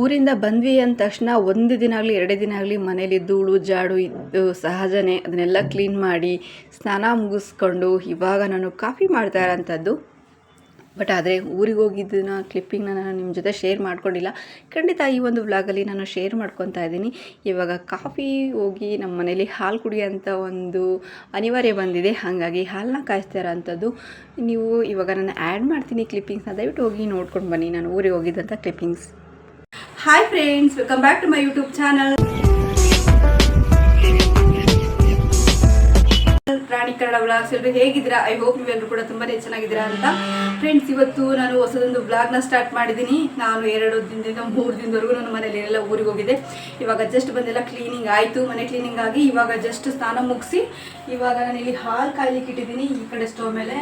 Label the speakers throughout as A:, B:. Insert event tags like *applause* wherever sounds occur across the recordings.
A: ಊರಿಂದ ಬಂದ್ವಿ ಅಂದ ತಕ್ಷಣ ಒಂದು ದಿನ ಆಗಲಿ, ಎರಡೇ ದಿನ ಆಗಲಿ ಮನೇಲಿ ಧೂಳು, ಜಾಡು ಇದ್ದು ಸಹಜನೇ ಅದನ್ನೆಲ್ಲ ಕ್ಲೀನ್ ಮಾಡಿ ಸ್ನಾನ ಮುಗಿಸ್ಕೊಂಡು ಇವಾಗ ನಾನು ಕಾಫಿ ಮಾಡ್ತಾ ಇರೋಂಥದ್ದು. ಬಟ್ ಆದರೆ ಊರಿಗೆ ಹೋಗಿದ್ದನ್ನ ಕ್ಲಿಪ್ಪಿಂಗ್ನ ನಾನು ನಿಮ್ಮ ಜೊತೆ ಶೇರ್ ಮಾಡ್ಕೊಂಡಿಲ್ಲ. ಖಂಡಿತ ಈ ಒಂದು ವ್ಲಾಗಲ್ಲಿ ನಾನು ಶೇರ್ ಮಾಡ್ಕೊತಾ ಇದ್ದೀನಿ. ಇವಾಗ ಕಾಫಿ ಹೋಗಿ ನಮ್ಮ ಮನೇಲಿ ಹಾಲು ಕುಡಿಯೋಂಥ ಒಂದು ಅನಿವಾರ್ಯ ಬಂದಿದೆ. ಹಾಗಾಗಿ ಹಾಲನ್ನ ಕಾಯಿಸ್ತಾ ಇರೋಂಥದ್ದು. ನೀವು ಇವಾಗ ನಾನು ಆ್ಯಡ್ ಮಾಡ್ತೀನಿ ಕ್ಲಿಪ್ಪಿಂಗ್ಸ್ನ ದಯವಿಟ್ಟು ಹೋಗಿ ನೋಡ್ಕೊಂಡು ಬನ್ನಿ. ನಾನು ಊರಿಗೆ ಹೋಗಿದ್ದಂಥ clippings hi friends welcome back to my YouTube channel Prani Kannada vlogs ಎಲ್ಲರೂ ಹೇಗಿದ್ದೀರಾ? ಐ ಹೋಪ್ ನೀವೆಲ್ಲರೂ ಕೂಡ ತುಂಬಾ ಚೆನ್ನಾಗಿದ್ದೀರಾ ಅಂತ. ಫ್ರೆಂಡ್ಸ್ ಇವತ್ತು ನಾನು ಹೊಸದೊಂದು ವ್ಲಾಗ್ನ ಸ್ಟಾರ್ಟ್ ಮಾಡಿದ್ದೀನಿ. ನಾನು ಎರಡು ದಿನದಿಂದ ಮೂರು ದಿನದವರೆಗೂ ನನ್ನ ಮನೇಲಿ ಎಲ್ಲ ಊರಿಗೆ ಹೋಗಿದೆ ಇವಾಗ ಜಸ್ಟ್ ಬಂದೆಲ್ಲ ಕ್ಲೀನಿಂಗ್ ಆಯಿತು. ಮನೆ ಕ್ಲೀನಿಂಗ್ ಆಗಿ ಇವಾಗ ಜಸ್ಟ್ ಸ್ನಾನ ಮುಗಿಸಿ, ಇವಾಗ ನಾನು ಇಲ್ಲಿ ಹಾಲು ಕಾಯ್ಲಿಕ್ಕೆ ಇಟ್ಟಿದ್ದೀನಿ. ಈ ಕಡೆ ಸ್ಟವ್ ಮೇಲೆ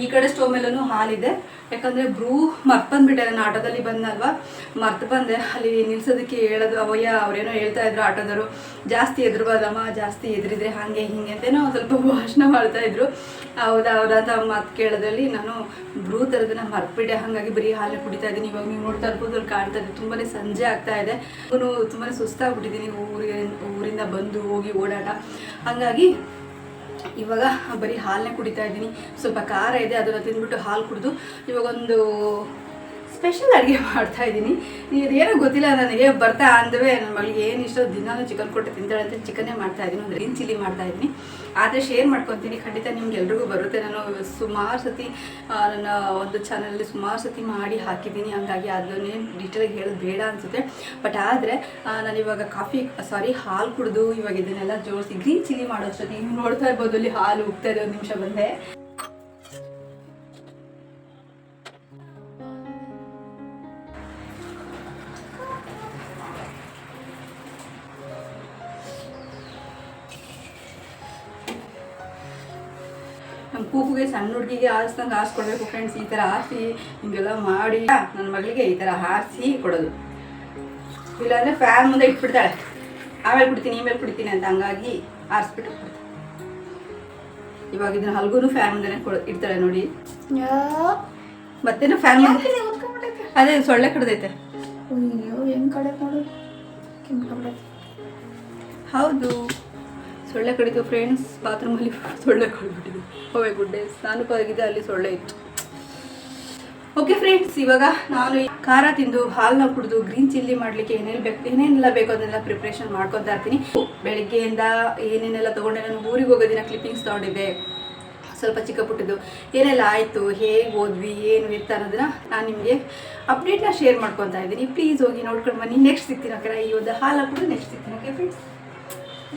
A: ಈ ಕಡೆ ಸ್ಟೋವ್ ಮೇಲೂ ಹಾಲಿದೆ. ಯಾಕಂದರೆ ಬ್ರೂ ಮರ್ತು ಬಂದುಬಿಟ್ಟೆ ನಾನು ಆಟೋದಲ್ಲಿ ಬಂದಲ್ವಾ? ಮರ್ತು ಬಂದೆ. ಅಲ್ಲಿ ನಿಲ್ಸೋದಕ್ಕೆ ಹೇಳೋದು, ಅವಯ್ಯ, ಅವರೇನೋ ಹೇಳ್ತಾ ಇದ್ರು ಆಟೋದವರು. ಜಾಸ್ತಿ ಎದುರುಬಾದಮ್ಮ ಜಾಸ್ತಿ ಎದುರಿದ್ರೆ ಹಾಗೆ, ಹಿಂಗೆ ಅಂತೇನೋ ಸ್ವಲ್ಪ ಭಾಷಣ ಮಾಡ್ತಾ ಇದ್ರು. ಹೌದಾ ಅವ್ರಂತ ಮಾತು ಕೇಳೋದ್ರಲ್ಲಿ ನಾನು ಬ್ರೂ ಥರದನ್ನ ಮರ್ತ್ಬಿಟ್ಟೆ. ಹಾಗಾಗಿ ಬರೀ ಹಾಲು ಕುಡಿತಾ ಇದ್ದೀನಿ. ಇವಾಗ ನೀವು ನೋಡ್ತಾ ಇರ್ಬೋದು ಅವ್ರು ಕಾಣ್ತಾ ಇದ್ದೀನಿ ತುಂಬಾ ಸಂಜೆ ಆಗ್ತಾ ಇದೆ. ನಾನು ತುಂಬಾ ಸುಸ್ತಾಗ್ಬಿಟ್ಟಿದ್ದೀನಿ. ಊರಿಗೆ, ಊರಿಂದ ಬಂದು ಹೋಗಿ ಓಡಾಟ. ಹಾಗಾಗಿ ಇವಾಗ ಬರೀ ಹಾಲನ್ನೇ ಕುಡಿತಾ ಇದ್ದೀನಿ. ಸ್ವಲ್ಪ ಖಾರ ಇದೆ ಅದನ್ನು ತಿಂದ್ಬಿಟ್ಟು ಹಾಲು ಕುಡಿದು ಇವಾಗ ಒಂದು ಸ್ಪೆಷಲ್ ಅಡುಗೆ ಮಾಡ್ತಾ ಇದ್ದೀನಿ. ಇದೇನೋ ಗೊತ್ತಿಲ್ಲ ನನಗೆ ಬರ್ತಾ ಅಂದವೇ ನನ್ನ ಮಗಳಿಗೆ ಏನು ಇಷ್ಟ ದಿನಾನು ಚಿಕನ್ ಕೊಟ್ಟು ತಿಂತಾಳೆ ಅಂತ ಚಿಕನ್ನೇ ಮಾಡ್ತಾ ಇದ್ದೀನಿ ಗ್ರೀನ್ ಚಿಲ್ಲಿ ಮಾಡ್ತಾ ಇದ್ದೀನಿ. ಆದರೆ ಶೇರ್ ಮಾಡ್ಕೊತೀನಿ, ಖಂಡಿತ ನಿಮ್ಗೆ ಎಲ್ರಿಗೂ ಬರುತ್ತೆ. ನಾನು ಸುಮಾರು ಸತಿ ನನ್ನ ಒಂದು ಚಾನಲಲ್ಲಿ ಸುಮಾರು ಸತಿ ಮಾಡಿ ಹಾಕಿದ್ದೀನಿ, ಹಂಗಾಗಿ ಅದನ್ನೇ ಡೀಟೇಲಾಗಿ ಹೇಳೋದು ಬೇಡ ಅನಿಸುತ್ತೆ. ಬಟ್ ಆದರೆ ನಾನು ಇವಾಗ ಕಾಫಿ ಸಾರಿ ಹಾಲು ಕುಡಿದು ಇವಾಗ ಇದನ್ನೆಲ್ಲ ಜೋಡಿಸಿ ಗ್ರೀನ್ ಚಿಲ್ಲಿ ಮಾಡೋಷ್ಟೊತ್ತಿಗೆ ನೀವು ನೋಡ್ತಾ ಇರ್ಬೋದು ಅಲ್ಲಿ ಹಾಲು ಇದೆ ಒಂದು ನಿಮಿಷ ಬಂದೆ. ನಮ್ಮ ಕೂಗುಗೆ ಸಣ್ಣ ಹುಡುಗಿಗೆ ಆರಿಸ್ದಂಗೆ ಆರಿಸ್ಕೊಡ್ಬೇಕು ಫ್ರೆಂಡ್ಸ್ ಈ ಥರ ಆರಿಸಿ ಹಿಂಗೆಲ್ಲ ಮಾಡಿ. ನನ್ನ ಮಗಳಿಗೆ ಈ ಥರ ಹಾರಿಸಿ ಕೊಡೋದು. ಇಲ್ಲಾಂದರೆ ಫ್ಯಾನ್ ಮುಂದೆ ಇಟ್ಬಿಡ್ತಾಳೆ. ಆಮೇಲೆ ಬಿಡ್ತೀನಿ ಈಮೇಲೆ ಕುಡಿತೀನಿ ಅಂತ ಹಂಗಾಗಿ ಆರಿಸ್ಬಿಟ್ಟು ಕೊಡ್ತಾಳೆ. ಇವಾಗ ಇದನ್ನ ಹಲ್ಗೂ ಫ್ಯಾನ್ ಮುಂದೆ ಕೊಡ ಇಡ್ತಾಳೆ ನೋಡಿ. ಮತ್ತೇನು ಫ್ಯಾನ್ ಮುಂದೆ? ಅದೇ ಸೊಳ್ಳೆ ಕಡ್ದೈತೆ.
B: ಅಯ್ಯೋ ಹೆಂಗ್ ಕಡೆ ನೋಡು.
A: ಹೌದು. ಸೊಳ್ಳೆ ಕಡಿತು ಫ್ರೆಂಡ್ಸ್ ಬಾತ್ರೂಮಲ್ಲಿ *laughs* ಸೊಳ್ಳೆ ಕಡಿದ್ಬಿಟ್ಟಿದೆ ಗುಡ್ ಗುಡ್ಡೆ ನಾನು ಹೋಗಿದ್ದೆ ಅಲ್ಲಿ ಸೊಳ್ಳೆ ಇತ್ತು. ಓಕೆ ಫ್ರೆಂಡ್ಸ್ ಇವಾಗ ನಾನು ಖಾರ ತಿಂದು ಹಾಲನ್ನ ಕುಡಿದು ಗ್ರೀನ್ ಚಿಲ್ಲಿ ಮಾಡಲಿಕ್ಕೆ ಏನೇನು ಬೇಕು ಏನೇನೆಲ್ಲ ಬೇಕು ಅದನ್ನೆಲ್ಲ ಪ್ರಿಪ್ರೇಷನ್ ಮಾಡ್ಕೊತಾ ಇರ್ತೀನಿ. ಬೆಳಗ್ಗೆಯಿಂದ ಏನೇನೆಲ್ಲ ತೊಗೊಂಡೆ, ನಾನು ಊರಿಗೆ ಹೋಗೋ ದಿನ ಕ್ಲಿಪ್ಪಿಂಗ್ಸ್ ತೊಗೊಂಡಿದ್ದೆ. ಸ್ವಲ್ಪ ಚಿಕ್ಕ ಪುಟ್ಟದ್ದು ಏನೆಲ್ಲ ಆಯಿತು, ಹೇಗೆ ಹೋದ್ವಿ ಏನು ಇರ್ತ ಅನ್ನೋದನ್ನ ನಾನು ನಿಮಗೆ ಅಪ್ಡೇಟ್ನ ಶೇರ್ ಮಾಡ್ಕೊತಾ ಇದ್ದೀನಿ. ಪ್ಲೀಸ್ ಹೋಗಿ ನೋಡ್ಕೊಂಡು ಬನ್ನಿ. ನೆಕ್ಸ್ಟ್ ಸಿಗ್ತೀನಿ ಓಕೆ ಈ ಒಂದು ಹಾಲು ಹಾಕ್ಬಿಟ್ಟು ನೆಕ್ಸ್ಟ್ ಸಿಗ್ತೀನಿ okay friends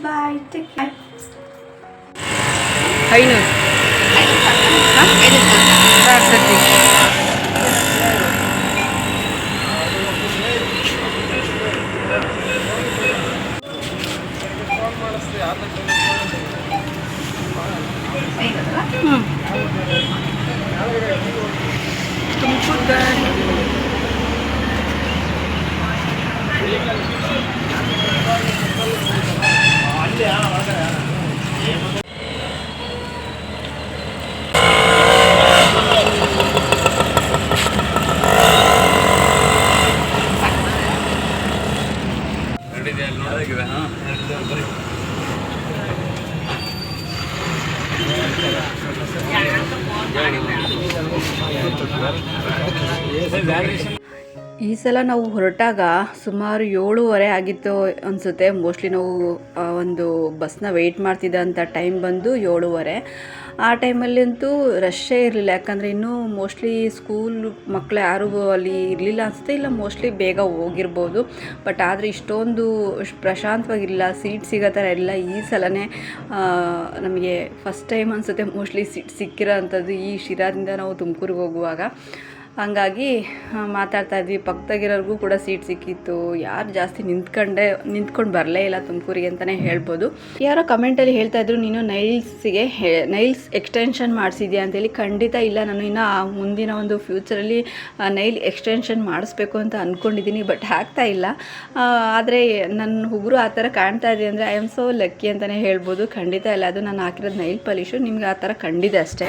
A: bye take care ಐನೂರು ತುಮಕೂರು ಸಲ ನಾವು ಹೊರಟಾಗ ಸುಮಾರು ಏಳುವರೆ ಆಗಿತ್ತು ಅನಿಸುತ್ತೆ. ಮೋಸ್ಟ್ಲಿ ನಾವು ಒಂದು ಬಸ್ನ ವೆಯ್ಟ್ ಮಾಡ್ತಿದ್ದಂಥ ಟೈಮ್ ಬಂದು ಏಳುವರೆ. ಆ ಟೈಮಲ್ಲಂತೂ ರಶ್ಶೇ ಇರಲಿಲ್ಲ. ಯಾಕಂದರೆ ಇನ್ನೂ ಮೋಸ್ಟ್ಲಿ ಸ್ಕೂಲ್ ಮಕ್ಕಳು ಯಾರೂ ಅಲ್ಲಿ ಇರಲಿಲ್ಲ ಅನಿಸುತ್ತೆ. ಇಲ್ಲ ಮೋಸ್ಟ್ಲಿ ಬೇಗ ಹೋಗಿರ್ಬೋದು. ಬಟ್ ಆದರೆ ಇಷ್ಟೊಂದು ಪ್ರಶಾಂತವಾಗಿರಲಿಲ್ಲ ಸೀಟ್ ಸಿಗೋ ಥರ ಇಲ್ಲ ಈ ಸಲನೇ ನಮಗೆ ಫಸ್ಟ್ ಟೈಮ್ ಅನಿಸುತ್ತೆ ಮೋಸ್ಟ್ಲಿ ಸೀಟ್ ಸಿಕ್ಕಿರೋ ಅಂಥದ್ದು ಈ ಶಿರಾದಿಂದ ನಾವು ತುಮಕೂರಿಗೆ ಹೋಗುವಾಗ. ಹಂಗಾಗಿ ಮಾತಾಡ್ತಾ ಇದ್ವಿ. ಪಕ್ಕದಾಗಿರೋರ್ಗೂ ಕೂಡ ಸೀಟ್ ಸಿಕ್ಕಿತ್ತು. ಯಾರು ಜಾಸ್ತಿ ನಿಂತ್ಕೊಂಡೆ, ನಿಂತ್ಕೊಂಡು ಬರಲೇ ಇಲ್ಲ ತುಮಕೂರಿಗೆ ಅಂತಲೇ ಹೇಳ್ಬೋದು. ಯಾರೋ ಕಮೆಂಟಲ್ಲಿ ಹೇಳ್ತಾ ಇದ್ರು, ನೀನು ನೈಲ್ಸ್ಗೆ ನೈಲ್ಸ್ ಎಕ್ಸ್ಟೆನ್ಷನ್ ಮಾಡಿಸಿದ್ಯಾ ಅಂತೇಳಿ. ಖಂಡಿತ ಇಲ್ಲ. ನಾನು ಇನ್ನು ಮುಂದಿನ ಒಂದು ಫ್ಯೂಚರಲ್ಲಿ ನೈಲ್ ಎಕ್ಸ್ಟೆನ್ಷನ್ ಮಾಡಿಸ್ಬೇಕು ಅಂತ ಅಂದ್ಕೊಂಡಿದ್ದೀನಿ ಬಟ್ ಆಗ್ತಾ ಇಲ್ಲ. ಆದರೆ ನನ್ನ ಹುಗುರು ಆ ಥರ ಕಾಣ್ತಾ ಇದೆ ಅಂದರೆ, ಐ ಆಮ್ ಸೋ ಲಕ್ಕಿ ಅಂತಲೇ ಹೇಳ್ಬೋದು. ಖಂಡಿತ ಇಲ್ಲ. ಅದು ನಾನು ಹಾಕಿರೋದು ನೈಲ್ ಪಾಲಿಶು. ನಿಮ್ಗೆ ಆ ಥರ ಕಂಡಿದೆ ಅಷ್ಟೇ.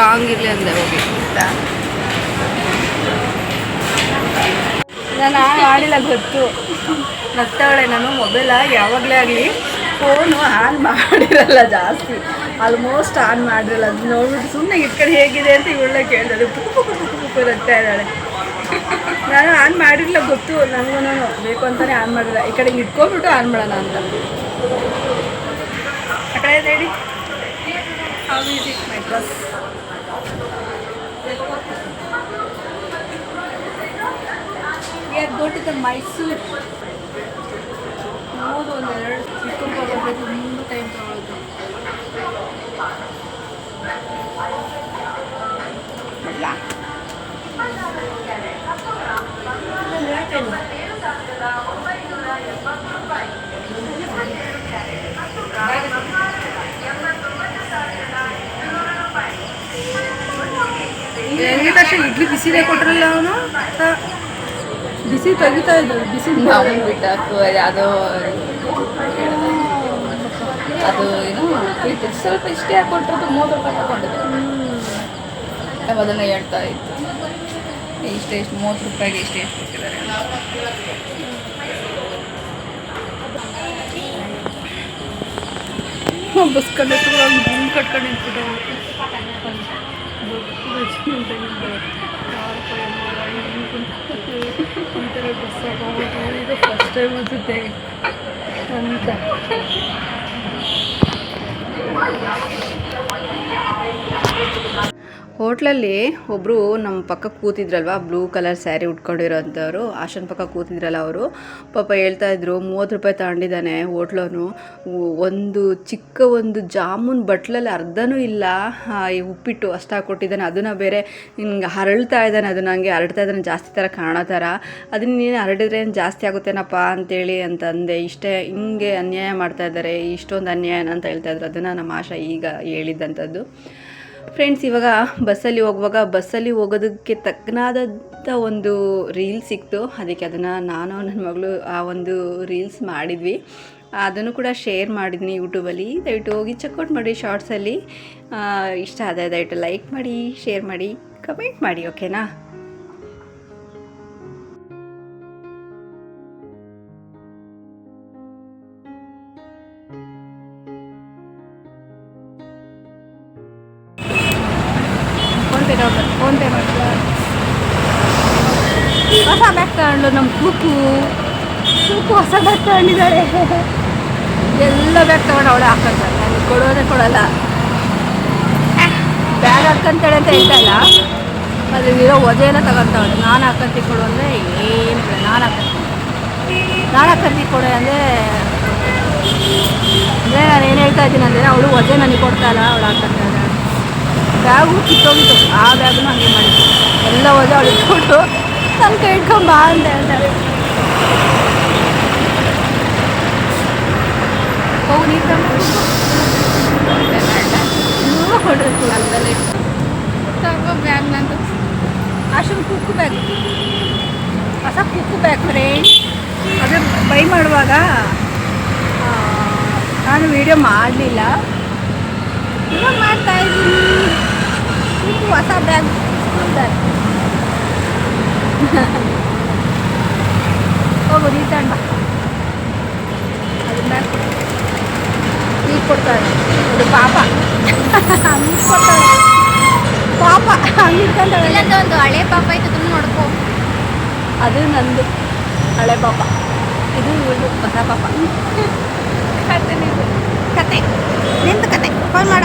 A: ಸ್ಟ್ರಾಂಗ್ ಇರಲಿ ಅಂದೆ ಹೋಗಿ. ನಾನು ಮಾಡಿಲ್ಲ ಗೊತ್ತು. ನಗ್ತಾವಳೆ ನಾನು ಮೊಬೈಲ ಯಾವಾಗಲೇ ಆಗಲಿ ಫೋನು ಆನ್ ಮಾಡಿರಲ್ಲ ಜಾಸ್ತಿ. ಆಲ್ಮೋಸ್ಟ್ ಆನ್ ಮಾಡಿರಲ್ಲ. ಅದು ನೋಡ್ಬಿಟ್ಟು ಸುಮ್ಮನೆ ಇಟ್ಕೊಂಡು ಹೇಗಿದೆ ಅಂತ ಇವಳೆ ಕೇಳಿದೆ ಪುಕ್ಕು ಇದ್ದಾಳೆ. ನಾನು ಆನ್ ಮಾಡಿರಲಿಲ್ಲ ಗೊತ್ತು. ನನಗೂ ಬೇಕು ಅಂತಲೇ ಆನ್ ಮಾಡಿಲ್ಲ. ಈ ಕಡೆ ಇಟ್ಕೊಂಡ್ಬಿಟ್ಟು ಆನ್ ಮಾಡೋಣ ಅಂತ. ಆ ಕಡೆ ಹೇಳಿ. My dress We are go to the Mysuru ಹೌದು ಒಂದೆರಡು ಇಟ್ಕೊಂಡು ತುಂಬ ಟೈಮ್ ತಗೊಳ್ಳೋದು ಬರ್ಲಾ? ನಾನು ತಕ್ಷಣ ಇಡ್ಲಿ ಬಿಸಿಲೇ ಕೊಟ್ರಲ್ಲ ಅವನು? ಬಿಸಿ ತೆಗಿತಾ ಇದ್ರು ಬಿಸಿ
B: ನಾವು ಬಿಟ್ಟಾಕು ಯಾವುದೋ ಅದು ಏನು ಸ್ವಲ್ಪ ಇಷ್ಟೇ ಹಾಕೊಟ್ರದ್ದು ಮೂವತ್ತು ರೂಪಾಯಿ ತಗೊಂಡಿದ್ದೆ. ನಾವು ಅದನ್ನು ಹೇಳ್ತಾ ಇತ್ತು ಇಷ್ಟೇ ಎಷ್ಟು ಮೂವತ್ತು ರೂಪಾಯಿಗೆ ಇಷ್ಟೇ ಎಷ್ಟು ಕೊಟ್ಟಿದ್ದಾರೆ
A: ಬಸ್ ಕಂಡಕ್ಟರ್ ಒಂದು ಗುಂಡು ಕಟ್ಕೊಂಡು ನಿಂತ್ಬಿಟ್ಟು ಈ ಥರ ಬಸ್ ಇದು ಫಸ್ಟ್ ಟೈಮ್ ಅನ್ಸುತ್ತೆ ಅಂತ ಹೋಟ್ಲಲ್ಲಿ ಒಬ್ಬರು ನಮ್ಮ ಪಕ್ಕ ಕೂತಿದ್ರಲ್ವ ಬ್ಲೂ ಕಲರ್ ಸ್ಯಾರಿ ಉಟ್ಕೊಂಡಿರೋಂಥವ್ರು. ಆಶನ್ ಪಕ್ಕ ಕೂತಿದ್ರಲ್ಲ ಅವರು. ಪಾಪ ಹೇಳ್ತಾ ಇದ್ರು, ಮೂವತ್ತು ರೂಪಾಯಿ ತಗೊಂಡಿದ್ದಾನೆ ಹೋಟ್ಲವನು ಒಂದು ಚಿಕ್ಕ ಒಂದು ಜಾಮೂನ್ ಬಟ್ಲಲ್ಲಿ ಅರ್ಧನೂ ಇಲ್ಲ. ಈ ಉಪ್ಪಿಟ್ಟು ಅಷ್ಟು ಹಾಕ್ಕೊಟ್ಟಿದ್ದಾನೆ. ಅದನ್ನು ಬೇರೆ ಹಿಂಗೆ ಹರಳ್ತಾ ಇದ್ದಾನೆ. ಅದು ನನಗೆ ಹರಡ್ತಾ ಇದ್ದಾನೆ. ಜಾಸ್ತಿ ಥರ ಕಾಣೋ ಥರ. ಅದನ್ನ ನೀನು ಹರಡಿದ್ರೆ ಏನು ಜಾಸ್ತಿ ಆಗುತ್ತೇನಪ್ಪ ಅಂತೇಳಿ ಅಂತಂದೆ. ಇಷ್ಟೇ ಹಿಂಗೆ ಅನ್ಯಾಯ ಮಾಡ್ತಾ ಇದ್ದಾರೆ. ಇಷ್ಟೊಂದು ಅನ್ಯಾಯನ ಅಂತ ಹೇಳ್ತಾ ಇದ್ರು. ಅದನ್ನು ನಮ್ಮ ಆಶಾ ಈಗ ಹೇಳಿದ್ದಂಥದ್ದು. ಫ್ರೆಂಡ್ಸ್ ಇವಾಗ ಬಸ್ಸಲ್ಲಿ ಹೋಗುವಾಗ ಬಸ್ಸಲ್ಲಿ ಹೋಗೋದಕ್ಕೆ ತಕ್ಕನಾದಂಥ ಒಂದು ರೀಲ್ ಸಿಕ್ತು. ಅದಕ್ಕೆ ಅದನ್ನು ನಾನು ನನ್ನ ಮಗಳು ಆ ಒಂದು ರೀಲ್ಸ್ ಮಾಡಿದ್ವಿ. ಅದನ್ನು ಕೂಡ ಶೇರ್ ಮಾಡಿದ್ದೀನಿ ಯೂಟ್ಯೂಬಲ್ಲಿ ದಯವಿಟ್ಟು ಹೋಗಿ ಚೆಕ್ಔಟ್ ಮಾಡಿ ಶಾರ್ಟ್ಸಲ್ಲಿ ಇಷ್ಟ ಆದರೆ ದಯವಿಟ್ಟು ಲೈಕ್ ಮಾಡಿ ಶೇರ್ ಮಾಡಿ ಕಮೆಂಟ್ ಮಾಡಿ ಓಕೆನಾ ಹೊಸ ಬ್ಯಾಗ್ ತಗೊಂಡು ನಮ್ಮ ಕೂಕು ಕೂಕು ಹೊಸ ಬ್ಯಾಗ್ ತಗೊಂಡಿದ್ದಾಳೆ. ಎಲ್ಲ ಬ್ಯಾಗ್ ತಗೊಂಡು ಅವಳು ಹಾಕೊಂತಾಳೆ ನನಗೆ ಕೊಡೋದೇ ಕೊಡಲ್ಲ. ಬ್ಯಾಗ್ ಹಾಕೊಂತಾಳೆ ಅಂತ ಹೇಳ್ತಾಯಿಲ್ಲ ಅದ್ರಲ್ಲಿರೋ ಒದೆ ಎಲ್ಲ ತಗೊಂತಾವಳೆ. ನಾನು ಹಾಕಂತಿ ಕೊಡು ಅಂದರೆ ಏನು ಬೇಡ ನಾನು ಹಾಕಂತೀನಿ ನಾನು ಹಾಕಂತಿ ಕೊಡು ಅಂದರೆ ಅಂದರೆ ನಾನು ಏನು ಹೇಳ್ತಾ ಇದ್ದೀನಿ ಅಂದರೆ ಅವಳು ಒದೆ ನನಗೆ ಕೊಡ್ತಾಯಿಲ್ಲ ಅವಳು ಹಾಕಂತಾಳೆ ಬ್ಯಾಗು ಕಿತ್ತೋಗಿತ್ತು. ಆ ಬ್ಯಾಗನ್ನು ಹಂಗೆ ಮಾಡಿದ್ದು ಎಲ್ಲ ಒದೆ ಅವಳು ಇಟ್ಕೊಂಡು ನನ್ನ ಕೈ ಇಟ್ಕೊಂಬ ಅಂತ ಹೇಳ್ತಾರೆ ಹೋಗು ನೀರು
B: ತಗೋ ಬ್ಯಾಗ್ ನಂದು
A: ಅಷ್ಟೊಂದು ಕುಕ್ಕು ಹೊಸ ಕುಕ್ಕು ಬ್ಯಾಗ್ ಅದು ಬೈ ಮಾಡುವಾಗ ನಾನು ವಿಡಿಯೋ ಮಾಡಲಿಲ್ಲ ಇವಾಗ ಮಾಡ್ತಾ ಇದ್ದೀನಿ ಇದು ಹೊಸ ಬ್ಯಾಗ್ ಸ್ಕೂಲ್ ಹೋಗು ನೀರು ತಗೊಂಡ ಅದನ್ನ ನೀರು ಕೊಡ್ತಾಳೆ ಅದು ಪಾಪ. ನೀರು ಕೊಡ್ತಾಳೆ ಪಾಪ. ನೀರು
B: ತಂಡ ಒಂದು ಹಳೆ ಪಾಪ ಐತೆ ಅದನ್ನು ನೋಡ್ಕೋ.
A: ಅದು ನಂದು. ಹಳೆ ಪಾಪ. ಇದು ಇವಳು ಹೊಸ ಪಾಪ. ಕತೆ ಕತೆ. ನಿಂದು ಕತೆ. ಫೋನ್ ಮಾಡ.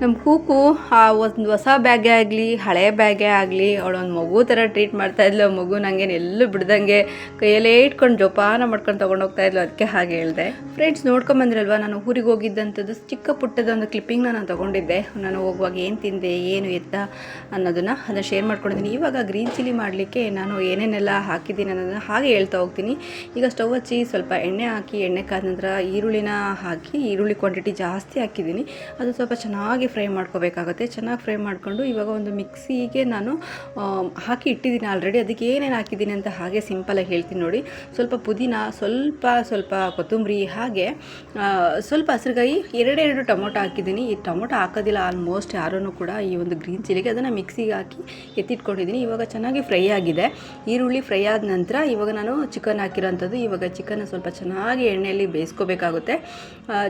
A: ನಮ್ಮ ಕೂಕು, ಆ ಒಂದು ಹೊಸ ಬ್ಯಾಗೇ ಆಗಲಿ, ಹಳೆ ಬ್ಯಾಗೇ ಆಗಲಿ ಅವಳೊಂದು ಮಗು ಥರ ಟ್ರೀಟ್ ಮಾಡ್ತಾ ಇದ್ಲು. ಮಗು ನನಗೇನು ಎಲ್ಲೂ ಬಿಡ್ದಂಗೆ ಕೈಯಲ್ಲೇ ಇಟ್ಕೊಂಡು ಜೋಪಾನ ಮಾಡ್ಕೊಂಡು ತೊಗೊಂಡು ಹೋಗ್ತಾ ಇದ್ಲು. ಅದಕ್ಕೆ ಹಾಗೆ ಹೇಳಿದೆ. ಫ್ರೆಂಡ್ಸ್ ನೋಡ್ಕೊಂಬಂದ್ರಲ್ವ? ನಾನು ಊರಿಗೆ ಹೋಗಿದ್ದಂಥದ್ದು ಚಿಕ್ಕ ಪುಟ್ಟದ ಒಂದು ಕ್ಲಿಪ್ಪಿಂಗ್ನ ನಾನು ತೊಗೊಂಡಿದ್ದೆ. ನಾನು ಹೋಗುವಾಗ ಏನು ತಿಂದೆ, ಏನು ಎತ್ತ ಅನ್ನೋದನ್ನು ಅದನ್ನು ಶೇರ್ ಮಾಡ್ಕೊಂಡಿದ್ದೀನಿ. ಇವಾಗ ಗ್ರೀನ್ ಚಿಲ್ಲಿ ಮಾಡಲಿಕ್ಕೆ ನಾನು ಏನೇನೆಲ್ಲ ಹಾಕಿದ್ದೀನಿ ಅನ್ನೋದನ್ನು ಹಾಗೆ ಹೇಳ್ತಾ ಹೋಗ್ತೀನಿ. ಈಗ ಸ್ಟವ್ ಹಚ್ಚಿ ಸ್ವಲ್ಪ ಎಣ್ಣೆ ಹಾಕಿ, ಎಣ್ಣೆ ಕಾದ ನಂತರ ಈರುಳ್ಳಿನ ಹಾಕಿ, ಈರುಳ್ಳಿ ಕ್ವಾಂಟಿಟಿ ಜಾಸ್ತಿ ಹಾಕಿದ್ದೀನಿ. ಅದು ಸ್ವಲ್ಪ ಚೆನ್ನಾಗಿ ಫ್ರೈ ಮಾಡ್ಕೋಬೇಕಾಗುತ್ತೆ. ಚೆನ್ನಾಗಿ ಫ್ರೈ ಮಾಡಿಕೊಂಡು ಇವಾಗ ಒಂದು ಮಿಕ್ಸಿಗೆ ನಾನು ಹಾಕಿ ಇಟ್ಟಿದ್ದೀನಿ ಆಲ್ರೆಡಿ. ಅದಕ್ಕೆ ಏನೇನು ಹಾಕಿದ್ದೀನಿ ಅಂತ ಹಾಗೆ ಸಿಂಪಲಾಗಿ ಹೇಳ್ತೀನಿ ನೋಡಿ. ಸ್ವಲ್ಪ ಪುದೀನ, ಸ್ವಲ್ಪ ಸ್ವಲ್ಪ ಕೊತ್ತಂಬರಿ, ಹಾಗೆ ಸ್ವಲ್ಪ ಹಸಿರುಗಾಯಿ ಎರಡೆರಡು ಟೊಮೊಟೊ ಹಾಕಿದ್ದೀನಿ. ಈ ಟೊಮೊಟೊ ಹಾಕೋದಿಲ್ಲ, ಆಲ್ಮೋಸ್ಟ್ ಯಾರೂ ಕೂಡ ಈ ಒಂದು ಗ್ರೀನ್ ಚಿಲ್ಲಿಗೆ ಅದನ್ನು ಮಿಕ್ಸಿಗೆ ಹಾಕಿ ಎತ್ತಿಟ್ಕೊಂಡಿದ್ದೀನಿ. ಇವಾಗ ಚೆನ್ನಾಗಿ ಫ್ರೈ ಆಗಿದೆ. ಈರುಳ್ಳಿ ಫ್ರೈ ಆದ ನಂತರ ಇವಾಗ ನಾನು ಚಿಕನ್ ಹಾಕಿರೋಂಥದ್ದು. ಇವಾಗ ಚಿಕನ್ ಸ್ವಲ್ಪ ಚೆನ್ನಾಗಿ ಎಣ್ಣೆಯಲ್ಲಿ ಬೇಯಿಸ್ಕೋಬೇಕಾಗುತ್ತೆ.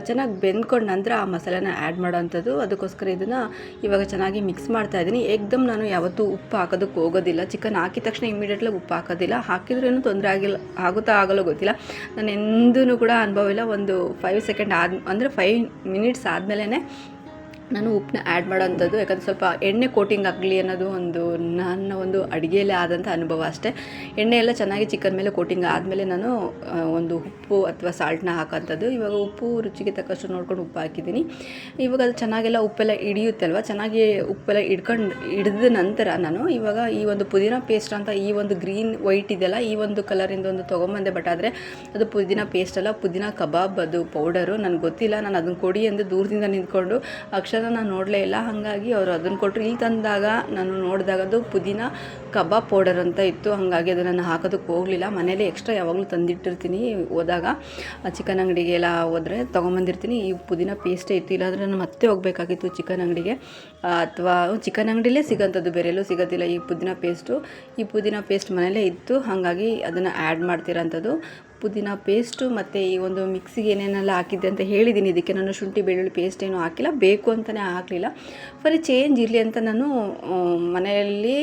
A: ಚೆನ್ನಾಗಿ ಬೆಂದ್ಕೊಂಡ ನಂತರ ಆ ಮಸಾಲೆನ ಆ್ಯಡ್ ಮಾಡೋವಂಥದ್ದು ಅದಕ್ಕೋಸ್ಕರ ಇದನ್ನು ಇವಾಗ ಚೆನ್ನಾಗಿ ಮಿಕ್ಸ್ ಮಾಡ್ತಾ ಇದ್ದೀನಿ. ಏಕ್ದಮ್ ನಾನು ಯಾವತ್ತೂ ಉಪ್ಪು ಹಾಕೋದಕ್ಕೆ ಹೋಗೋದಿಲ್ಲ. ಚಿಕನ್ ಹಾಕಿದ ತಕ್ಷಣ ಇಮಿಡಿಯೇಟ್ಲಾಗಿ ಉಪ್ಪು ಹಾಕೋದಿಲ್ಲ. ಹಾಕಿದ್ರೂ ತೊಂದರೆ ಆಗಿಲ್ಲ, ಆಗುತ್ತಾ ಆಗಲ್ಲೋ ಗೊತ್ತಿಲ್ಲ. ನಾನು ಎಂದೂ ಕೂಡ ಅನುಭವ ಇಲ್ಲ. ಒಂದು ಫೈವ್ ಸೆಕೆಂಡ್ ಆದ, ಅಂದರೆ ಫೈವ್ ಮಿನಿಟ್ಸ್ ಆದಮೇಲೆ ನಾನು ಉಪ್ಪನ್ನ ಆ್ಯಡ್ ಮಾಡೋಂಥದ್ದು, ಯಾಕಂದರೆ ಸ್ವಲ್ಪ ಎಣ್ಣೆ ಕೋಟಿಂಗ್ ಆಗಲಿ ಅನ್ನೋದು ಒಂದು ನನ್ನ ಒಂದು ಅಡುಗೆಯಲ್ಲೇ ಆದಂಥ ಅನುಭವ ಅಷ್ಟೇ. ಎಣ್ಣೆ ಎಲ್ಲ ಚೆನ್ನಾಗಿ ಚಿಕನ್ ಮೇಲೆ ಕೋಟಿಂಗ್ ಆದಮೇಲೆ ನಾನು ಒಂದು ಉಪ್ಪು ಅಥವಾ ಸಾಲ್ಟ್ನ ಹಾಕೋಂಥದ್ದು ಇವಾಗ ಉಪ್ಪು ರುಚಿಗೆ ತಕ್ಕಷ್ಟು ನೋಡ್ಕೊಂಡು ಉಪ್ಪು ಹಾಕಿದ್ದೀನಿ. ಇವಾಗ ಅದು ಚೆನ್ನಾಗೆಲ್ಲ ಉಪ್ಪೆಲ್ಲ ಹಿಡಿಯುತ್ತೆ ಅಲ್ವಾ ಚೆನ್ನಾಗಿ ಉಪ್ಪೆಲ್ಲ ಹಿಡ್ಕೊಂಡು, ಹಿಡಿದ ನಂತರ ನಾನು ಇವಾಗ ಈ ಒಂದು ಪುದೀನ ಪೇಸ್ಟ್ ಅಂತ ಈ ಒಂದು ಗ್ರೀನ್ ವೈಟ್ ಇದೆಯಲ್ಲ, ಈ ಒಂದು ಕಲರಿಂದ ಒಂದು ತೊಗೊಂಬಂದೆ. ಬಟ್ ಆದರೆ ಅದು ಪುದೀನ ಪೇಸ್ಟ್ ಅಲ್ಲ, ಪುದೀನ ಕಬಾಬ್ ಅದು ಪೌಡರು ನನಗೆ ಗೊತ್ತಿಲ್ಲ. ನಾನು ಅದನ್ನು ಕೊಡಿ ಎಂದು ದೂರದಿಂದ ನಿಂತ್ಕೊಂಡು ಅಕ್ಷರ ನಾನು ನೋಡಲೇ ಇಲ್ಲ. ಹಾಗಾಗಿ ಅವರು ಅದನ್ನು ಕೊಟ್ಟರು ಇಲ್ಲಿ ತಂದಾಗ ನಾನು ನೋಡಿದಾಗ ಅದು ಪುದೀನ ಕಬಾಬ್ ಪೌಡರ್ ಅಂತ ಇತ್ತು. ಹಾಗಾಗಿ ಅದನ್ನು ನಾನು ಹಾಕೋದಕ್ಕೆ ಹೋಗಲಿಲ್ಲ. ಮನೇಲಿ ಎಕ್ಸ್ಟ್ರಾ ಯಾವಾಗಲೂ ತಂದಿಟ್ಟಿರ್ತೀನಿ ಹೋದಾಗ. ಚಿಕನ್ ಅಂಗಡಿಗೆ ಎಲ್ಲ ಹೋದರೆ ತೊಗೊಂಬಂದಿರ್ತೀನಿ. ಈ ಪುದೀನ ಪೇಸ್ಟೇ ಇತ್ತು. ಇಲ್ಲಾಂದರೆ ನಾನು ಮತ್ತೆ ಹೋಗಬೇಕಾಗಿತ್ತು ಚಿಕನ್ ಅಂಗಡಿಗೆ. ಅಥವಾ ಚಿಕನ್ ಅಂಗಡಿಲೇ ಸಿಗೋಂಥದ್ದು ಬೇರೆಲ್ಲೂ ಸಿಗೋದಿಲ್ಲ ಈ ಪುದೀನ ಪೇಸ್ಟು ಈ ಪುದೀನ ಪೇಸ್ಟ್ ಮನೇಲೇ ಇತ್ತು. ಹಾಗಾಗಿ ಅದನ್ನು ಆ್ಯಡ್ ಮಾಡ್ತಿರೋಂಥದ್ದು ಪುದೀನ ಪೇಸ್ಟು ಮತ್ತು ಈ ಒಂದು ಮಿಕ್ಸಿಗೆ ಏನೇನೆಲ್ಲ ಹಾಕಿದ್ದೆ ಅಂತ ಹೇಳಿದ್ದೀನಿ ಇದಕ್ಕೆ ನಾನು ಶುಂಠಿ, ಬೆಳ್ಳುಳ್ಳಿ ಪೇಸ್ಟ್ ಏನೂ ಹಾಕಿಲ್ಲ. ಬೇಕು ಅಂತಲೇ ಹಾಕಲಿಲ್ಲ. ಫರಿ ಚೇಂಜ್ ಇರಲಿ ಅಂತ ನಾನು ಮನೆಯಲ್ಲಿ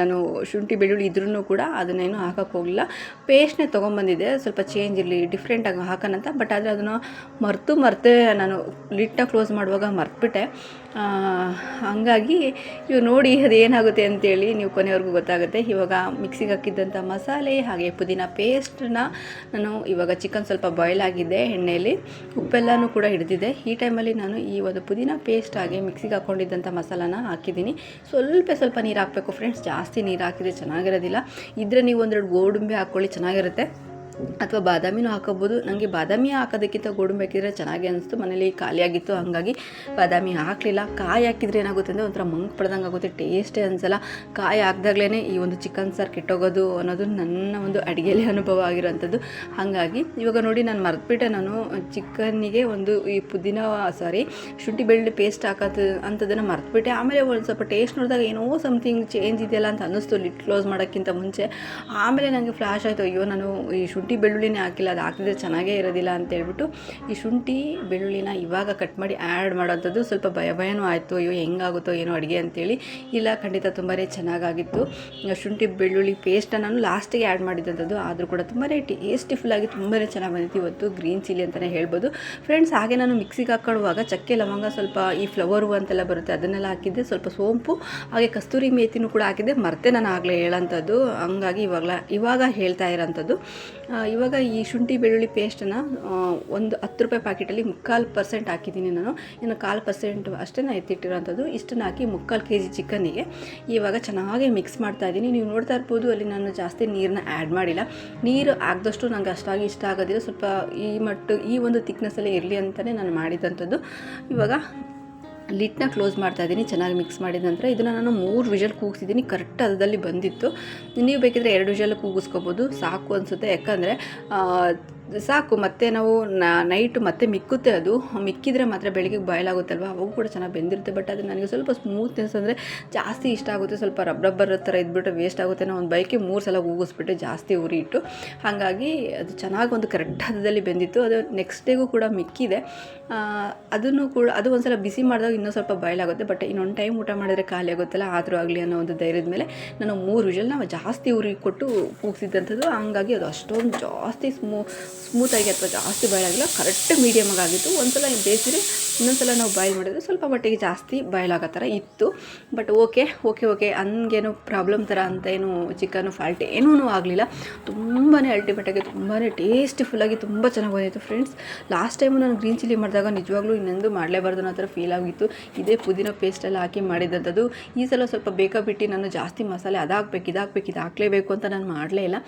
A: ನಾನು ಶುಂಠಿ, ಬೆಳ್ಳುಳ್ಳಿ ಇದ್ರೂ ಕೂಡ ಅದನ್ನೇನು ಹಾಕೋಕ್ಕೆ ಹೋಗಲಿಲ್ಲ. ಪೇಸ್ಟ್ನೇ ತೊಗೊಂಬಂದಿದ್ದೆ. ಸ್ವಲ್ಪ ಚೇಂಜ್ ಇರಲಿ ಡಿಫ್ರೆಂಟಾಗಿ ಹಾಕೋಣಂತ ಬಟ್ ಆದರೆ ಅದನ್ನು ಮರೆತು ಮರ್ತೆ ನಾನು ಲಿಟ್ಟ ಕ್ಲೋಸ್ ಮಾಡುವಾಗ ಮರ್ತ್ಬಿಟ್ಟೆ. ಹಂಗಾಗಿ ಇವು ನೋಡಿ ಅದು ಏನಾಗುತ್ತೆ ಅಂತೇಳಿ ನೀವು ಕೊನೆವರೆಗೂ ಗೊತ್ತಾಗುತ್ತೆ. ಇವಾಗ ಮಿಕ್ಸಿಗೆ ಹಾಕಿದ್ದಂಥ ಮಸಾಲೆ ಹಾಗೆ ಪುದೀನ ಪೇಸ್ಟನ್ನ ನಾನು ಇವಾಗ ಚಿಕನ್ ಸ್ವಲ್ಪ ಬಾಯ್ಲ್ ಆಗಿದೆ ಎಣ್ಣೆಯಲ್ಲಿ ಉಪ್ಪೆಲ್ಲನೂ ಕೂಡ ಹಿಡಿದಿದೆ. ಈ ಟೈಮಲ್ಲಿ ನಾನು ಈ ಒಂದು ಪುದೀನ ಪೇಸ್ಟ್ ಹಾಗೆ ಮಿಕ್ಸಿಗೆ ಹಾಕ್ಕೊಂಡಿದ್ದಂಥ ಮಸಾಲಾನ ಹಾಕಿದ್ದೀನಿ. ಸ್ವಲ್ಪ ಸ್ವಲ್ಪ ನೀರು ಹಾಕಬೇಕು ಫ್ರೆಂಡ್ಸ್ ಜಾಸ್ತಿ ನೀರು ಹಾಕಿದರೆ ಚೆನ್ನಾಗಿರೋದಿಲ್ಲ. ಇದ್ರೆ ನೀವು ಒಂದೆರಡು ಗೋಡಂಬಿ ಹಾಕ್ಕೊಳ್ಳಿ, ಚೆನ್ನಾಗಿರುತ್ತೆ. ಅಥವಾ ಬಾದಾಮಿನೂ ಹಾಕೋಬೋದು. ನನಗೆ ಬಾದಾಮಿ ಹಾಕೋದಕ್ಕಿಂತ ಗೋಡಂಬಿ ಹಾಕಿದರೆ ಚೆನ್ನಾಗಿ ಅನಿಸ್ತು. ಮನೇಲಿ ಖಾಲಿಯಾಗಿತ್ತು ಹಾಗಾಗಿ ಬಾದಾಮಿ ಹಾಕಲಿಲ್ಲ. ಕಾಯಿ ಹಾಕಿದ್ರೆ ಏನಾಗುತ್ತೆ ಅಂದರೆ ಒಂಥರ ಮಂಕ್ ಪಡ್ದಂಗೆ ಆಗುತ್ತೆ, ಟೇಸ್ಟೇ ಅನಿಸಲ್ಲ. ಕಾಯಿ ಹಾಕ್ದಾಗ್ಲೇ ಈ ಒಂದು ಚಿಕನ್ ಸಾರು ಕೆಟ್ಟೋಗೋದು ಅನ್ನೋದು ನನ್ನ ಒಂದು ಅಡುಗೆಯಲ್ಲಿ ಅನುಭವ ಆಗಿರೋಂಥದ್ದು. ಹಾಗಾಗಿ ಇವಾಗ ನೋಡಿ ನಾನು ಮರೆತುಬಿಟ್ಟೆ ನಾನು ಚಿಕನ್ನಿಗೆ ಒಂದು ಈ ಪುದೀನ, ಸಾರಿ, ಶುಂಠಿ ಬೆಳ್ಳುಳ್ಳಿ ಪೇಸ್ಟ್ ಹಾಕೋದು ಅಂಥದ್ದನ್ನು ಮರೆತುಬಿಟ್ಟೆ. ಆಮೇಲೆ ಒಂದು ಸ್ವಲ್ಪ ಟೇಸ್ಟ್ ನೋಡಿದಾಗ ಏನೋ ಸಮಥಿಂಗ್ ಚೇಂಜ್ ಇದೆಯಲ್ಲ ಅಂತ ಅನ್ನಿಸ್ತು ಲಿಟ್ ಕ್ಲೋಸ್ ಮಾಡೋಕ್ಕಿಂತ ಮುಂಚೆ. ಆಮೇಲೆ ನನಗೆ ಫ್ಲ್ಯಾಶ್ ಆಯಿತು, ಅಯ್ಯೋ, ನಾನು ಈ ಶುಂಠಿ ಬೆಳ್ಳುಳ್ಳಿನೇ ಹಾಕಿಲ್ಲ, ಅದು ಹಾಕಿದ್ರೆ ಚೆನ್ನಾಗೇ ಇರೋದಿಲ್ಲ ಅಂತ ಹೇಳ್ಬಿಟ್ಟು ಈ ಶುಂಠಿ ಬೆಳ್ಳುಳ್ಳಿನ ಇವಾಗ ಕಟ್ ಮಾಡಿ ಆ್ಯಡ್ ಮಾಡೋಂಥದ್ದು ಸ್ವಲ್ಪ ಭಯ ಭಯನೂ ಆಯಿತು, ಅಯ್ಯೋ ಹೆಂಗಾಗುತ್ತೋ ಏನೋ ಅಡುಗೆ ಅಂತೇಳಿ. ಇಲ್ಲ, ಖಂಡಿತ ತುಂಬಾ ಚೆನ್ನಾಗಾಗಿತ್ತು. ಶುಂಠಿ ಬೆಳ್ಳುಳ್ಳಿ ಪೇಸ್ಟನ್ನು ನಾನು ಲಾಸ್ಟಿಗೆ ಆ್ಯಡ್ ಮಾಡಿದಂಥದ್ದು, ಆದರೂ ಕೂಡ ತುಂಬಾ ಟೇಸ್ಟಿಫುಲ್ಲಾಗಿ ತುಂಬಾ ಚೆನ್ನಾಗಿ ಬಂದಿತ್ತು. ಇವತ್ತು ಗ್ರೀನ್ ಚಿಲ್ಲಿ ಅಂತಲೇ ಹೇಳ್ಬೋದು. ಫ್ರೆಂಡ್ಸ್ ಹಾಗೆ ನಾನು ಮಿಕ್ಸಿಗೆ ಹಾಕೊಳ್ಳುವಾಗ ಚಕ್ಕೆ ಲವಂಗ ಸ್ವಲ್ಪ ಈ ಫ್ಲವರು ಅಂತೆಲ್ಲ ಬರುತ್ತೆ, ಅದನ್ನೆಲ್ಲ ಹಾಕಿದ್ದೆ. ಸ್ವಲ್ಪ ಸೋಂಪು, ಹಾಗೆ ಕಸ್ತೂರಿ ಮೇಥಿನೂ ಕೂಡ ಹಾಕಿದ್ದೆ. ಮರ್ತೆ ನಾನು ಆಗಲೇ ಹೇಳೋಂಥದ್ದು. ಹಂಗಾಗಿ ಇವಾಗಲ ಇವಾಗ ಹೇಳ್ತಾ ಇರೋಂಥದ್ದು. ಇವಾಗ ಈ ಶುಂಠಿ ಬೆಳ್ಳುಳ್ಳಿ ಪೇಸ್ಟನ್ನು ಒಂದು ಹತ್ತು ರೂಪಾಯಿ ಪ್ಯಾಕೆಟಲ್ಲಿ ಮುಕ್ಕಾಲು ಪರ್ಸೆಂಟ್ ಹಾಕಿದ್ದೀನಿ ನಾನು. ಇನ್ನು ಕಾಲು ಪರ್ಸೆಂಟ್ ಅಷ್ಟೇ ನಾನು ಎತ್ತಿಟ್ಟಿರೋಂಥದ್ದು. ಇಷ್ಟನ್ನು ಹಾಕಿ ಮುಕ್ಕಾಲು ಕೆ ಜಿ ಚಿಕನ್ನಿಗೆ. ಇವಾಗ ಚೆನ್ನಾಗಿ ಮಿಕ್ಸ್ ಮಾಡ್ತಾ ಇದ್ದೀನಿ. ನೀವು ನೋಡ್ತಾ ಇರ್ಬೋದು, ಅಲ್ಲಿ ನಾನು ಜಾಸ್ತಿ ನೀರನ್ನ ಆ್ಯಡ್ ಮಾಡಿಲ್ಲ. ನೀರು ಹಾಕ್ದಷ್ಟು ನಂಗೆ ಅಷ್ಟಾಗಿ ಇಷ್ಟ ಆಗೋದಿಲ್ಲ. ಸ್ವಲ್ಪ ಈ ಮಟ್ಟು, ಈ ಒಂದು ತಿಕ್ನೆಸ್ಸಲ್ಲೇ ಇರಲಿ ಅಂತಲೇ ನಾನು ಮಾಡಿದಂಥದ್ದು. ಇವಾಗ ಲಿಟ್ನ ಕ್ಲೋಸ್ ಮಾಡ್ತಾ ಇದ್ದೀನಿ, ಚೆನ್ನಾಗಿ ಮಿಕ್ಸ್ ಮಾಡಿದ ನಂತರ ಇದನ್ನು ನಾನು ಮೂರು ವಿಷಲ್ ಕೂಗಿಸಿದ್ದೀನಿ, ಕರೆಕ್ಟ್ ಅದರಲ್ಲಿ ಬಂದಿತ್ತು. ನೀವು ಬೇಕಿದ್ರೆ ಎರಡು ವಿಷಲ್ ಕೂಗಿಸ್ಕೋಬೋದು, ಸಾಕು ಅನಿಸುತ್ತೆ. ಯಾಕಂದರೆ ಸಾಕು, ಮತ್ತೆ ನಾವು ನೈಟ್ ಮತ್ತೆ ಮಿಕ್ಕುತ್ತೆ ಅದು. ಮಿಕ್ಕಿದ್ರೆ ಮಾತ್ರ ಬೆಳಿಗ್ಗೆ ಬಾಯ್ಲ್ ಆಗುತ್ತಲ್ವ ಅವು ಕೂಡ ಚೆನ್ನಾಗಿ ಬೆಂದಿರುತ್ತೆ ಬಟ್ ಅದು ನನಗೆ ಸ್ವಲ್ಪ ಸ್ಮೂತ್ನೆಸ್ ಅಂದರೆ ಜಾಸ್ತಿ ಇಷ್ಟ ಆಗುತ್ತೆ. ಸ್ವಲ್ಪ ರಬ್ ರಬ್ಬರ್ ಥರ ಇದ್ಬಿಟ್ಟು ವೇಸ್ಟ್ ಆಗುತ್ತೆ ನಾವು ಒಂದು ಬೈಕೆ ಮೂರು ಸಲ ಕೂಗಿಸ್ಬಿಟ್ಟು, ಜಾಸ್ತಿ ಉರಿ ಇಟ್ಟು. ಹಾಗಾಗಿ ಅದು ಚೆನ್ನಾಗಿ ಒಂದು ಕರೆಕ್ಟ್ ಹದದಲ್ಲಿ ಬೆಂದಿತ್ತು. ಅದು ನೆಕ್ಸ್ಟ್ ಡೇಗೂ ಕೂಡ ಮಿಕ್ಕಿದೆ. ಅದನ್ನು ಕೂಡ, ಅದು ಒಂದು ಸಲ ಬಿಸಿ ಮಾಡಿದಾಗ ಇನ್ನೂ ಸ್ವಲ್ಪ ಬಾಯ್ಲ್ ಆಗುತ್ತೆ ಬಟ್ ಇನ್ನೊಂದು ಟೈಮ್ ಊಟ ಮಾಡಿದ್ರೆ ಖಾಲಿ ಆಗುತ್ತಲ್ಲ ಆದರೂ ಆಗಲಿ ಅನ್ನೋ ಒಂದು ಧೈರ್ಯದ ಮೇಲೆ ನಾನು ಮೂರು ವಿಷಲ್ನ ಜಾಸ್ತಿ ಉರಿ ಕೊಟ್ಟು ಕೂಗಿಸಿದ್ದಂಥದ್ದು. ಹಂಗಾಗಿ ಅದು ಅಷ್ಟೊಂದು ಜಾಸ್ತಿ ಸ್ಮೂ ಸ್ಮೂತಾಗಿ ಅಥವಾ ಜಾಸ್ತಿ ಬಾಯ್ಲ್ ಆಗಿಲ್ಲ ಕರೆಕ್ಟ್ ಮೀಡಿಯಮಾಗಿ ಆಗಿತ್ತು. ಒಂದ್ಸಲ ಬೇಯಿಸಿದ್ರೆ ಇನ್ನೊಂದ್ಸಲ ನಾವು ಬಾಯ್ಲ್ ಮಾಡಿದ್ರೆ ಸ್ವಲ್ಪ ಮಟ್ಟಿಗೆ ಜಾಸ್ತಿ ಬಾಯ್ಲ್ ಆಗೋ ಥರ ಇತ್ತು. ಬಟ್ ಓಕೆ ಓಕೆ ಓಕೆ ಹಂಗೇನು ಪ್ರಾಬ್ಲಮ್ ಥರ ಅಂತ ಏನು ಚಿಕನು ಫಾಲ್ಟ್ ಏನೂ ಆಗಲಿಲ್ಲ. ತುಂಬಾ ಅಲ್ಟಿಮೇಟಾಗಿ ತುಂಬಾ ಟೇಸ್ಟಿಫುಲ್ಲಾಗಿ ತುಂಬ ಚೆನ್ನಾಗಿ ಬಂದಿತ್ತು ಫ್ರೆಂಡ್ಸ್ ಲಾಸ್ಟ್ ಟೈಮು ನಾನು ಗ್ರೀನ್ ಚಿಲ್ಲಿ ಮಾಡಿದಾಗ ನಿಜವಾಗ್ಲೂ ಇನ್ನೊಂದು ಮಾಡಲೇಬಾರ್ದು ಅನ್ನೋ ಥರ ಫೀಲ್ ಆಗಿತ್ತು. ಇದೇ ಪುದೀನ ಪೇಸ್ಟೆಲ್ಲ ಹಾಕಿ ಮಾಡಿದಂಥದ್ದು. ಈ ಸಲ ಸ್ವಲ್ಪ ಬೇಕಾಬಿಟ್ಟು ನಾನು ಜಾಸ್ತಿ ಮಸಾಲೆ ಅದಾಗಬೇಕು, ಇದಾಗಬೇಕು ಇದು ಹಾಕಲೇಬೇಕು ಅಂತ ನಾನು ಮಾಡಲೇ ಇಲ್ಲ.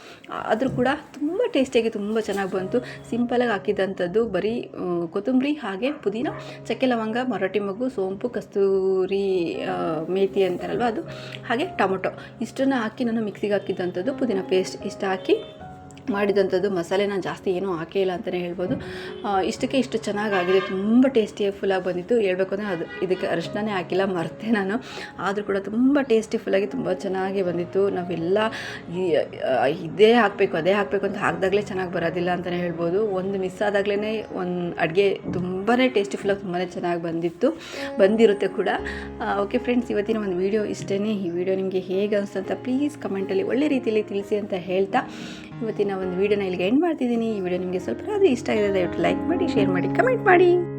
A: ಆದರೂ ಕೂಡ ತುಂಬ ಟೇಸ್ಟಿಯಾಗಿ ತುಂಬ ಚೆನ್ನಾಗಿ ಬಂತು ಸಿಂಪಲಾಗಿ ಹಾಕಿದಂಥದ್ದು ಬರೀ ಕೊತ್ತಂಬರಿ ಹಾಗೆ ಪುದೀನ ಚಕ್ಕೆ ಲವಂಗ ಮರಾಠಿ ಮಗು, ಸೋಂಪು, ಕಸ್ತೂರಿ ಮೇತಿ ಅಂತಾರಲ್ವ ಅದು, ಹಾಗೆ ಟೊಮೊಟೊ. ಇಷ್ಟನ್ನು ಹಾಕಿ ನಾನು ಮಿಕ್ಸಿಗೆ ಹಾಕಿದ್ದಂಥದ್ದು ಪುದೀನ ಪೇಸ್ಟ್. ಇಷ್ಟು ಹಾಕಿ ಮಾಡಿದಂಥದ್ದು ಮಸಾಲೆ ನಾನು ಜಾಸ್ತಿ ಏನೂ ಹಾಕೇ ಇಲ್ಲ ಅಂತಲೇ ಹೇಳ್ಬೋದು. ಇಷ್ಟಕ್ಕೆ ಇಷ್ಟು ಚೆನ್ನಾಗಾಗಿದೆ. ತುಂಬ ಟೇಸ್ಟಿಫುಲ್ಲಾಗಿ ಬಂದಿತ್ತು. ಹೇಳಬೇಕು ಅಂದರೆ ಅದು ಇದಕ್ಕೆ ಅರಿಶಿಣನೇ ಹಾಕಿಲ್ಲ, ಮರೆತೆ ನಾನು. ಆದರೂ ಕೂಡ ತುಂಬ ಟೇಸ್ಟಿಫುಲ್ಲಾಗಿ ತುಂಬ ಚೆನ್ನಾಗಿ ಬಂದಿತ್ತು. ನಾವೆಲ್ಲ ಇದೇ ಹಾಕಬೇಕು, ಅದೇ ಹಾಕಬೇಕು ಅಂತ ಹಾಕಿದಾಗಲೇ ಚೆನ್ನಾಗಿ ಬರೋದಿಲ್ಲ ಅಂತಲೇ ಹೇಳ್ಬೋದು. ಒಂದು ಮಿಸ್ ಆದಾಗಲೇ ಒಂದು ಅಡುಗೆ ತುಂಬಾ ಟೇಸ್ಟಿಫುಲ್ಲಾಗಿ ತುಂಬಾ ಚೆನ್ನಾಗಿ ಬಂದಿತ್ತು. ಬಂದಿರುತ್ತೆ ಕೂಡ. ಓಕೆ ಫ್ರೆಂಡ್ಸ್ ಇವತ್ತಿನ ಒಂದು ವಿಡಿಯೋ ಇಷ್ಟೇ ಈ ವಿಡಿಯೋ ನಿಮಗೆ ಹೇಗೆ ಅನಿಸ್ತು ಅಂತ ಪ್ಲೀಸ್ ಕಮೆಂಟಲ್ಲಿ ಒಳ್ಳೆ ರೀತಿಯಲ್ಲಿ ತಿಳಿಸಿ ಅಂತ ಹೇಳ್ತಾ ಇವತ್ತಿನ ಒಂದು ವಿಡಿಯೋನ ಇಲ್ಲಿಗೆ ಎಂಡ್ ಮಾಡ್ತಿದ್ದೀನಿ. ಈ ವಿಡಿಯೋ ನಿಮಗೆ ಸ್ವಲ್ಪ ಆದರೂ ಇಷ್ಟ ಆಗಿದೆ ದಯವಿಟ್ಟು ಲೈಕ್ ಮಾಡಿ ಶೇರ್ ಮಾಡಿ ಕಮೆಂಟ್ ಮಾಡಿ.